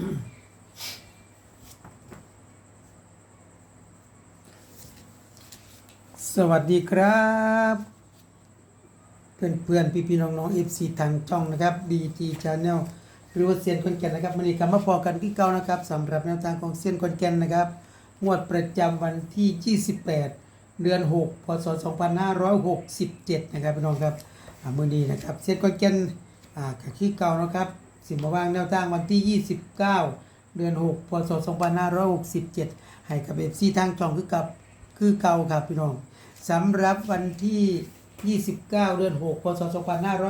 สวัสดีครับ เพื่อนเพื่อนพี่พี่น้องน้องเอฟซีทางช่องนะครับดีจีชาแนลหรือว่าเซียนคนแก่นนะครับมันนี้กลับมาพอกันที่เก่านะครับสำหรับแนวทางของเซียนคนแก่นนะครับงวดประจำวันที่ 28 เดือน 6 พศ 2567 นะครับพี่น้องครับมือนี้นะครับเซียนคนแก่นอ่ากับที่เก่านะครับ สิมาวางแนวทางวันที่ 29 เดือน 6 พศ 2567 ให้กับเอฟซีทางช่องคือกับคือเก่าครับพี่น้องสำหรับวันที่ 29 เดือน 6 พศ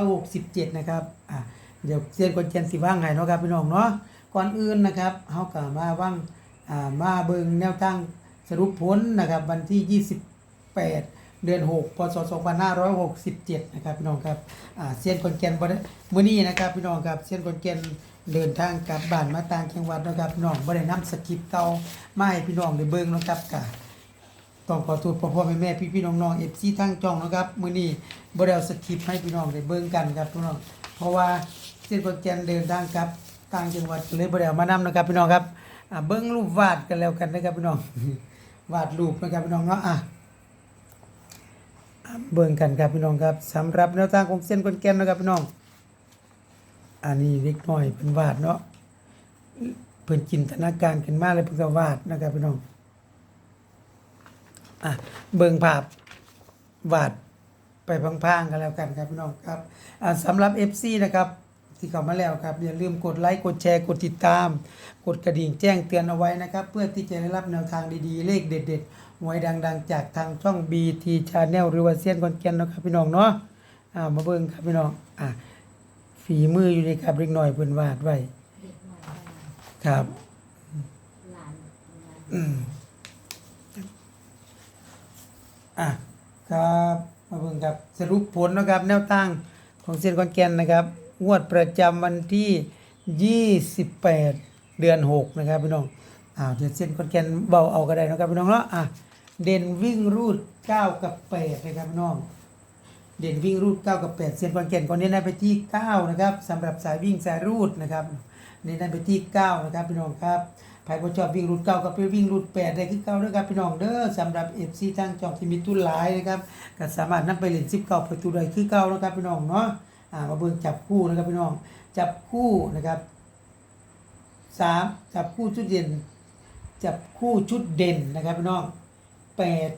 2567 นะครับอะเดี๋ยวเซียนคนเจนสิว่างไห้เนาะครับพี่น้องเนาะก่อนอื่นนะครับเฮาก็มาว่างอ่ามาเบิงแนวทางสรุปผลนะครับวันที่ 28 เดือน 6 พศ 2567 นะครับพี่น้องครับอ่าเซียนคนเจนบ่ได้มื้อนี้นะครับพี่น้องครับเซียนคนเจนเดินทางกลับบ้านมาต่างจังหวัดนะครับพี่น้องบ่ได้นำสคริปต์เก่ามาให้พี่น้องได้เบิ่งนะครับก็ต้องขอโทษพ่อพ่อแม่แม่พี่พี่น้องน้องเอฟซีทั้งจองนะครับมื้อนี้บ่ได้เอาสคริปต์ให้พี่น้องได้เบิ่งกันครับพี่น้องเพราะว่าเส้นโปรแกรมเดินทางกลับต่างจังหวัดเลยบ่ได้เอามานำนะครับพี่น้องครับอ่าเบิ่งรูปวาดกันแล้วกันนะครับพี่น้องวาดรูปนะครับพี่น้องเนาะอะ เบิ่งกันครับพี่น้องครับสำหรับแนวทางของเส้นคนแก่นนะครับพี่น้อง อันนี้เล็กน้อยเป็นวาดเนาะเพิ่นจินตนาการขึ้นมากเลยเพิ่นก็วาดนะครับพี่น้องอะเบิ่งภาพวาดไปพังๆกันแล้วกันครับพี่น้องครับอ่าสำหรับ FC นะครับที่เข้ามาแล้วครับอย่าลืมกดไลค์กดแชร์กดติดตาม กดกระดิ่งแจ้งเตือนเอาไว้นะครับ เพื่อที่จะได้รับแนวทางดีๆ เลขเด็ด ๆ หวยดังๆ จากทางช่อง BT Channel หรือว่าเซียนคอนแกนเนาะครับพี่น้องเนาะอ่ามาเบิ่งครับพี่น้องอะฝีมืออยู่ในครับเล็กน้อยเพิ่นวาดไว้ครับอะครับมาเบิ่งครับสรุปผลนะครับแนวตั้งของเซียนคอนแกนนะครับงวดประจำวันที่ 28 เดือน 6 นะครับพี่น้องอ่าเดี๋ยวเซียนคอนแกนเบาเอาก็ได้นะครับพี่น้องเนาะอะ เด่นวิ่งรูด9กับ8นะครับพี่น้อง เด่นวิ่งรูด9กับ8เซียนคอนแกนก็เน้นได้ไปที่9นะครับสำหรับสายวิ่งสายรูดนะครับเน้นได้ไปที่9นะครับพี่น้องครับใครบ่ชอบวิ่งรูด9ก็ไปวิ่งรูด8ได้คือเก่าด้อครับพี่น้องเด้อสำหรับ FC ทางจองที่มีตุ้หลายนะครับก็สามารถนำไปเล่น19ประตูได้คือเก่านะครับพี่น้องเนาะอ่ามาเบิ่งจับคู่นะครับพี่น้องจับคู่นะครับสามจับคู่ชุดเด่นจับคู่ชุดเด่นนะครับพี่น้อง แปด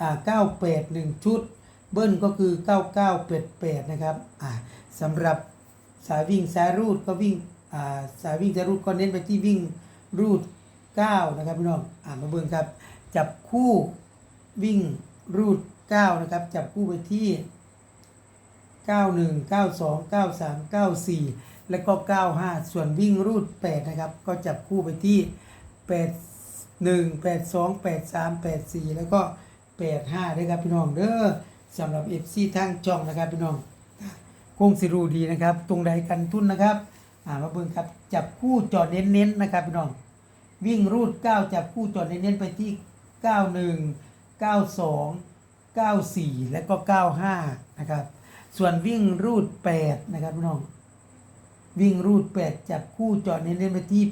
อ่าเก้าแปดหนึ่งชุด เบิ้ลก็คือเก้าเก้าแปดแปดนะครับอ่าสำหรับสายวิ่งสายรูดก็วิ่งอ่าสายวิ่งสายรูดก็เน้นไปที่วิ่งรูดเก้านะครับพี่น้องอ่ามาเบิ่งครับ จับคู่วิ่งรูดเก้านะครับ จับคู่ไปที่ 91 92 93 94 แล้วก็ 95 ส่วนวิ่งรูด 8 นะครับ ก็จับคู่ไปที่ 1 82 83 84 แล้วก็ 85ด้วยครับพี่น้องเด้อสำหรับ FC ทั้งจ่องนะครับพี่น้องคงสิรูดีนะครับ ตรงใดกันทุนนะครับอ่ามาเบิ่งครับจับคู่จอดเน้นๆนะครับพี่น้องวิ่งรูด 9 จับคู่จอดเน้นๆไปที่ 91 92 94 และก็ 95 นะครับ ส่วนวิ่งรูด 8 นะครับพี่น้อง วิ่งรูด 8 จับคู่จอดเน้นๆไปที่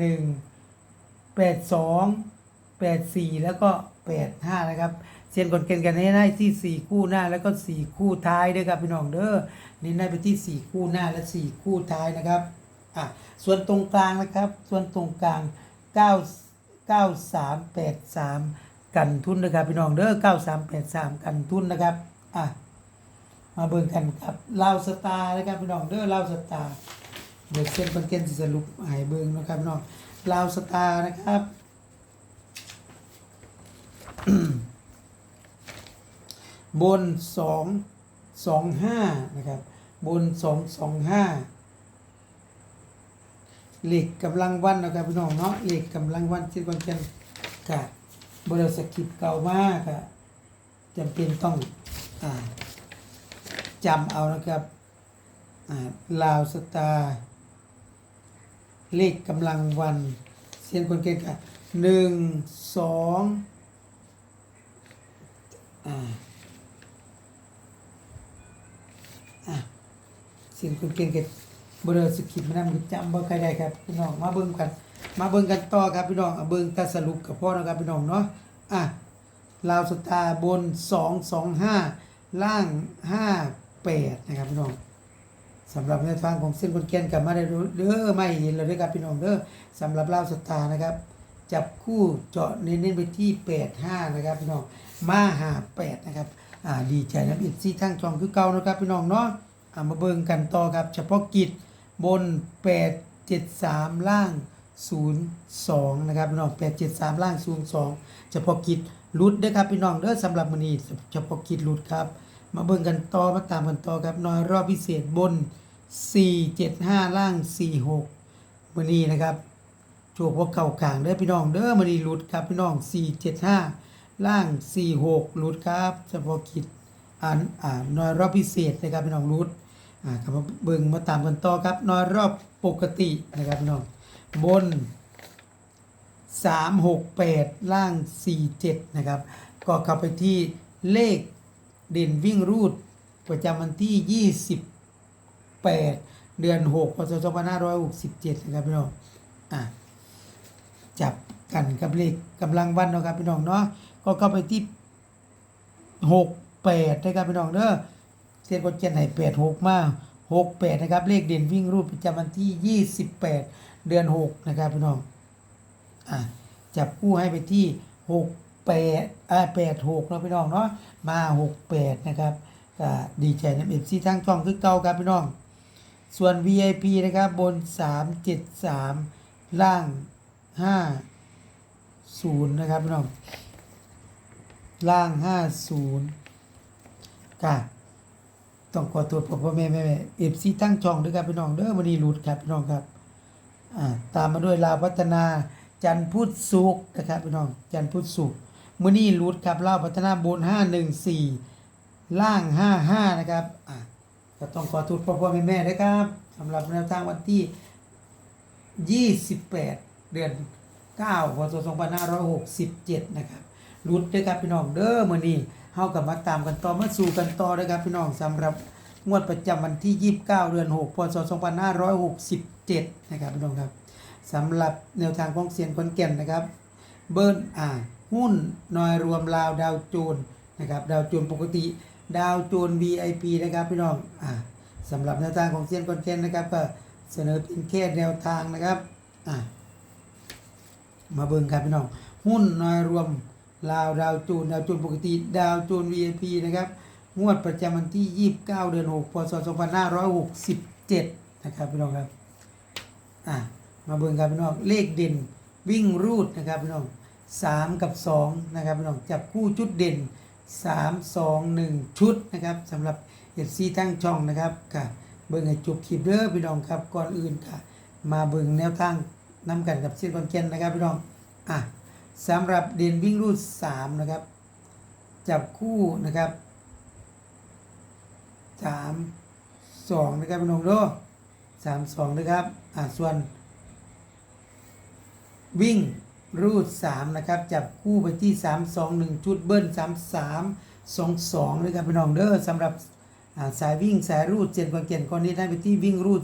81 82 84 แล้วก็ 85 นะครับเซียนกดเกณฑ์กันให้ได้ที่ 4 คู่หน้าแล้วก็ 4 คู่ท้ายด้วยครับพี่น้องเด้อเน้นได้ไปที่ 4 คู่หน้าและ 4 คู่ท้ายนะครับอะส่วนตรงกลางนะครับ ส่วนตรงกลาง 9 9383 กันทุนนะครับพี่น้องเด้อ9383 กันทุนนะครับอะมาเบิ่งกันครับลาวสตาร์นะครับพี่น้องเด้อลาวสตาร์เดี๋ยวเส้นเป็นเกณฑ์สิสรุปให้เบิ่งนะครับพี่น้อง ลาวสตาร์นะครับ บนสองสองห้านะครับ บนสองสองห้าเหล็กกำลังวันนะครับพี่น้องเนาะเหล็กกำลังวันเช่นบางเช่นกะบริสกิปเก่ามากอะจำเป็นต้องอจำเอานะครับลาวสตาร์ เลขกำลังวันเสียนคนเก่งค่ะหนึ่งสองอ่าอะเสียนคนเก่งกับเบลอสคริปต์มันนำจำบ่ใครได้ครับพี่น้องมาเบิ่งกัน มาเบิ่งกันต่อครับพี่น้องเอาเบิ่งแตาสรุปกับพ่อนะครับพี่น้องเนาะอะลาวสตาร์บน 225 ล่าง 58 นะครับพี่น้อง สำหรับในทางของเส้นคนแกนกับมาได้รู้เด้อไม่เห็นเลยด้อครับพี่น้องเด้อสำหรับลาวสตาร์นะครับ จับคู่เจาะเน้นๆไปที่ 85 นะครับพี่น้องมาหา8นะครับอ่าดีใจนะอีกซี่ทั้งจองคือเก่านะครับพี่น้องเนาะอ่ามาเบิ่งกันต่อครับ เฉพาะกิจบน 873 ล่าง 02 นะครับพี่น้อง873 ล่าง 02 เฉพาะกิจรุดด้อครับพี่น้องเด้อสำหรับมื้อนี้เฉพาะกิจรุดครับ มาเบิ่งกันต่อมาตามกันต่อครับน้อยรอบพิเศษบน 475 ล่าง 46มื้อนี้นะครับโชว์พวกเก่ากลางเด้อพี่น้องเด้อมาดีหลุดครับพี่น้อง 475 ล่าง 46หลุดครับเฉพาะกิจอ่านอ่าน้อยรอบพิเศษนะครับพี่น้องหลุดอ่าครับมาเบิ่งมาตามกันต่อครับน้อยรอบปกตินะครับพี่น้องบน 368 ล่าง 47 นะครับ ก็เข้าไปที่เลขเด่นวิ่งรูดประจำวันที่ 8 เดือน 6 พศ 2567 นะครับพี่น้อง อะ จับกันกับเลขกำลังวันเนาะครับพี่น้องเนาะ ก็เข้าไปที่หกแปดนะครับพี่น้องเด้อเส้นกดเจนไหนแปดหกมาหกแปดนะครับ เลขเด่นวิ่งรูปประจำวันที่ยี่สิบแปดเดือนหกนะครับพี่น้อง อะ จับคู่ให้ไปที่หกแปดอ่าแปดหกเนาะพี่น้องเนาะมาหกแปดนะครับก็ดีใจนะเอฟซีทั้งช่องคือเก่าครับพี่น้อง ส่วน VIP นะครับบน 373 ล่าง 50 นะครับพี่น้อง ล่าง 50ค่ะต้องขอตัวพ่อแม่แม่แม่เอฟซีตั้งช่องด้วยครับพี่น้องเด้อวันนี้หลุดครับพี่น้องครับอ่าตามมาด้วยลาวพัฒนาจันพุทธสุกนะครับพี่น้องจันพุทธสุกร์มื้อนี้หลุดครับลาวพัฒนาบน 514 ล่าง 55 นะครับอ่า ก็ต้องขอทุนพ่อพ่อแม่แม่ด้วยครับสำหรับแนวทางวันที่ 28 เดือน 9พศ2567 นะครับรุดด้วยครับพี่น้องเด้อมื้อนี้เฮากับมาตามกันต่อมาสู่กันต่อด้วยครับพี่น้องสำหรับงวดประจำวันที่ 29 เดือน 6 พศ 2567 นะครับพี่น้องครับสำหรับแนวทางของเซียนคนแก่นนะครับ เบิ้ลอ่าหุ้นนอยรวมลาวดาวโจนนะครับดาวโจนปกติ ดาวโจน VIP นะครับพี่น้องอ่าสำหรับแนวทางของเซียนคอนเทนต์นะครับ ก็เสนอเป็นแค่แนวทางนะครับอ่ามาเบิ่งครับพี่น้องหุ้นนอยรวมลาวดาวโจนดาวโจนปกติ ดาวโจน VIP นะครับงวดประจำวันที่ 29 เดือน 6 พศ 2567 นะครับพี่น้องครับอะมาเบิ่งครับพี่น้องเลขเด่นวิ่งรูดนะครับพี่น้องสามกับสองนะครับพี่น้องจับคู่ชุดเด่น สามสองหนึ่งชุดนะครับสำหรับเอฟซีทั้งช่องนะครับค่ะเบิ่งให้จบคลิปเด้อพี่น้องครับก่อนอื่นค่ะมาเบิ่งแนวทางนํกันกับเซียนคอนเกนนะครับพี่น้องอะสำหรับเด่นวิ่งรูดสามนะครับ จับคู่นะครับสามสองนะครับพี่น้องเด้อสามสองนะครับอะส่วนวิ่ง รูด 3 นะครับ จับคู่ไปที่ 3 2 1 ชุดเบิ้ล 3 3 2 2เลยครับพี่น้องเด้อสำหรับาสายวิ่งสายรูดเจนกวนเกียนคนนี้ได้ไปที่วิ่งรูด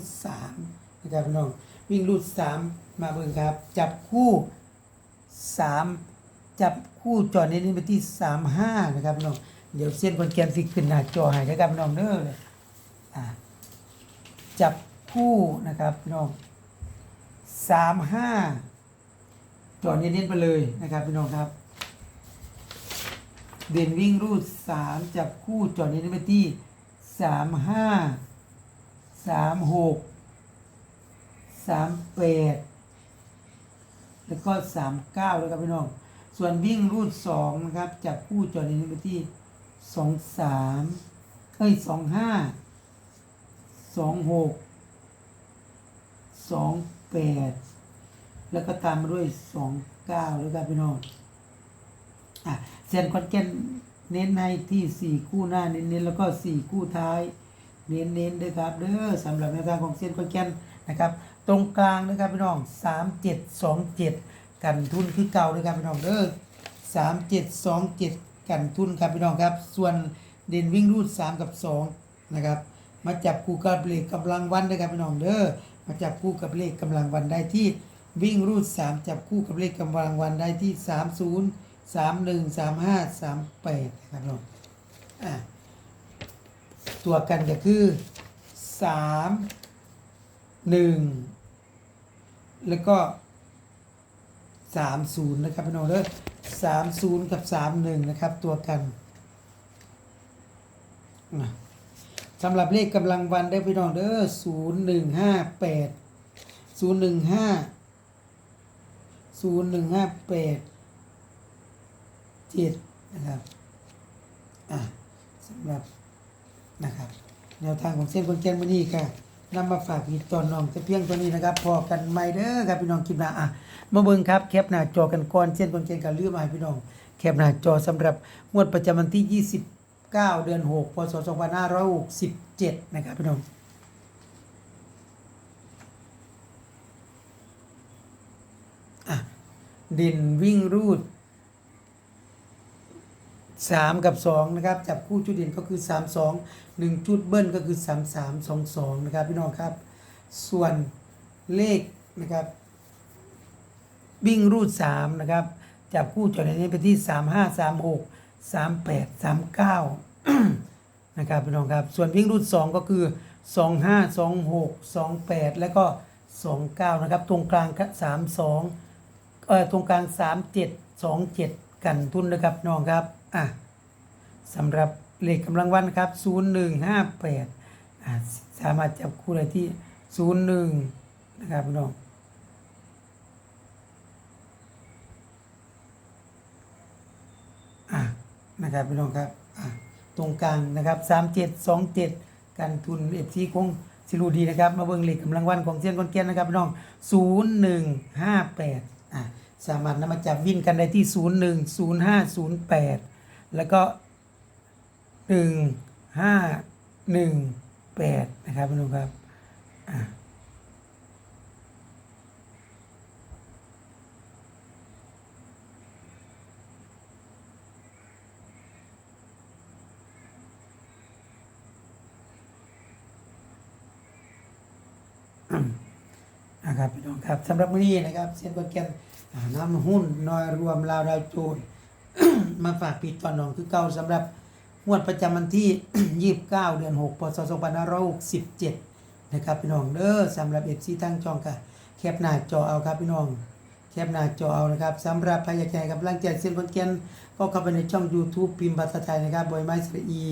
3 นะครับพี่น้องวิ่งรูด 3 มาเบิ่งครับ จับคู่ 3 จับคู่จอนี้นี่ไปที่ 3 5 นะครับพี่น้องเดี๋ยวเส้นกวนเกียนสิขึ้นหน้าจอให้นะครับพี่น้องเด้อจับคู่นะครับพี่น้อง 3 5 จอดเน้นๆไปเลยนะครับพี่น้องครับ เด่นวิ่งรูดสามจับคู่จอดเน้นไปที่สามห้าสามหกสามแปดแล้วก็สามเก้าแล้วครับพี่น้อง ส่วนวิ่งรูดสองนะครับจับคู่จอดเน้นไปที่สองสามเอ้ยสองห้าสองหกสองแปด แล้วก็ตามมาด้วยสองเก้าแล้วกันพี่น้องอะเซนคอนแกนเน้นในที่สี่คู่หน้าเน้นๆแล้วก็สี่คู่ท้าย เน้นๆด้วยครับเด้อสำหรับแนวทางของเซนคอนแกนนะครับ ตรงกลางนะครับพี่น้องสามเจ็ดสองเจ็ดกันทุนคือเก่าเลยครับพี่น้องเด้อสามเจ็ดสองเจ็ดกันทุนครับพี่น้องครับ ส่วนเด่นวิ่งรูดสามกับสองนะครับมาจับคู่กับเลขกำลังวันด้วยครับพี่น้องเด้อมาจับคู่กับเลขกำลังวันได้ที่ วิ่งรูดสามจับคู่กับเลขกำลังวันได้ที่สามศูนย์สามหนึ่งสามห้าสามแปดนะครับพี่น้องอะตัวกันก็คือสามหนึ่งแล้วก็สามศูนย์นะครับพี่น้องเด้อสามศูนย์กับสามหนึ่งนะครับ ตัวกันสำหรับเลขกำลังวันได้พี่น้องเด้อศูนย์หนึ่งห้าแปด ศูนย์หนึ่งห้าแปดเจ็ดนะครับอะสำหรับนะครับแนวทางของเส้นคนแกนมันนี่ค่ะนำมาฝากพี่ตอนน้องจะเพียงตัวนี้นะครับ พอกันไม่เด้อครับพี่น้องคลิปหน้าอะมาเบิ่งครับแคปหน้าจอกันก่อนเส้นคนแกนกับลืมมาให้พี่น้อง แคปหน้าจอสำหรับงวดประจำวันที่ 29 เดือน 6 พศ 2567 นะครับพี่น้อง อะ ดินวิ่งรูด 3 กับ 2 นะครับ จับคู่ชุดเด่นก็คือ 3 2 1ชุดเบิ้ลก็คือ 3 3 2 2 นะครับ พี่น้องครับ ส่วนเลขนะครับ วิ่งรูด 3 นะครับ จับคู่จอในนี้ไปที่ 3 5 3 6 3 8 3 9 นะครับพี่น้องครับ ส่วนวิ่งรูด 2 ก็คือ 2 5 2 6 2 8 แล้วก็ 2 9 นะครับ ตรงกลาง 3 2 เอ่อตรงกลางสามเจ็ดสองเจ็ดกันทุนนะครับน้องครับอะสำหรับเลขกำลังวันครับศูน0158อะสามารถจับคู่ได้ที่ศูนย์หนึ่งนะครับน้องนะครับพี่น้องครับตรงกลางนะครับสามเจ็ดสองเจ็ดกันทุนเอฟซีคงสิรูดีนะครับ มาเบิ่งเหล็กกำลังวันของเซียนคนเกียนนะครับพี่น้องห้าแปด สามารถนำมาจับวิ่นกันได้ที่ 0 1 0 5 0 8 แล้วก็ 1 5 1 8 นะครับพี่น้องครับอะ นะครับพี่น้องครับ สำหรับมื้อนี้นะครับเซียนโปรแกรมอ่านำหุ้นน้อยรวมลาวดาวโจนมาฝากปิดตอนน้องคือเก่าสำหรับงวดประจำวันที่ 29 เดือน 6 พศ 2567 นะครับพี่น้องเด้อสำหรับ FC ทั้งจองค่ะแคปหน้าจอเอาครับพี่น้อง แคปหน้าจอเอานะครับสำหรับใครอยากแข่กับร่างใจเส้นคนเกียนก็เข้าไปในช่อง YouTube พิมพ์ภาษาไทยนะครับบอยไม้สระอี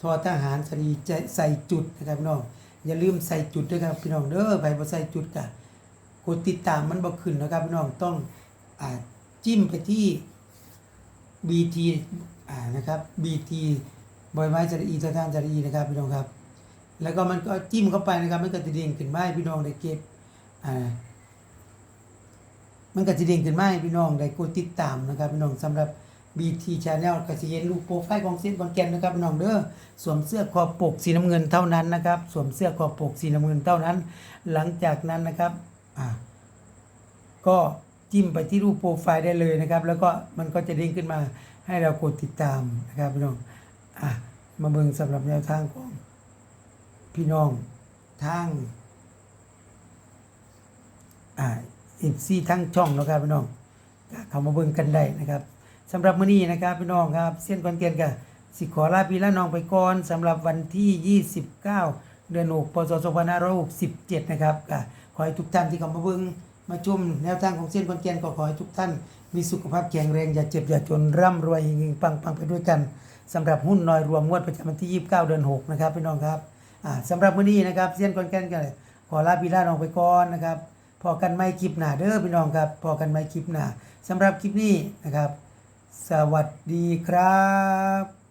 ทอทหารสรีใส่จุดนะครับพี่น้อง อย่าลืมใส่จุดด้วยครับพี่น้องเด้อไปบ่ใส่จุดกะ กดติดตามมันบ่ขึ้นนะครับพี่น้องต้องอจิ้มไปที่ BT อ่านะครับ BT บอยไม้จรีทอทหารสรีนะครับพี่น้องครับ แล้วก็มันก็จิ้มเข้าไปนะครับ มันก็จะเด้งขึ้นมาให้พี่น้องได้เก็บอ่ามันก็จะเด้งขึ้นมาให้พี่น้องได้กดติดตามนะครับพี่น้องสำหรับ BT Channel ก็จะเห็นรูปโปรไฟล์ของเส้นบางแกนนะครับพี่น้องเด้อสวมเสื้อคอปกสีน้ำเงินเท่านั้นนะครับ สวมเสื้อคอปกสีน้ำเงินเท่านั้น หลังจากนั้นนะครับ อ่าก็จิ้มไปที่รูปโปรไฟล์ได้เลยนะครับ แล้วก็มันก็จะเด้งขึ้นมาให้เรากดติดตามนะครับพี่น้องอะมาเบิ่งสำหรับแนวทางของพี่น้องทางอ่าอีกซี่ทั้งช่องนะครับพี่น้องเข้ามาเบิ่งกันได้นะครับสำหรับมื้อนี้นะครับพี่น้องครับเส้นคอนเทียนกับสิขอลาพี่ละน้องไปก่อนสำหรับวันที่ 29 เดือน6พศ2567 นะครับก็ ขอให้ทุกท่านที่เข้ามาเบิ่งมาชมแนวทางของเส้นคอนเทียนก็ขอให้ทุกท่าน มีสุขภาพแข็งแรงอย่าเจ็บอย่าจนร่ำรวยเฮงๆปังๆไปด้วยกันสำหรับหุ้นน้อยรวมงวดประจำวันที่ 29 เดือน 6 นะครับพี่น้องครับอ่าสำหรับมื้อนี้นะครับเส้นคอนเทียนก็ขอลาพี่ละน้องไปก่อนนะครับพอกันไม่คลิปหน้าเด้อพี่น้องครับพอกันไม่คลิปหน้าสำหรับคลิปนี้นะครับ สวัสดีครับ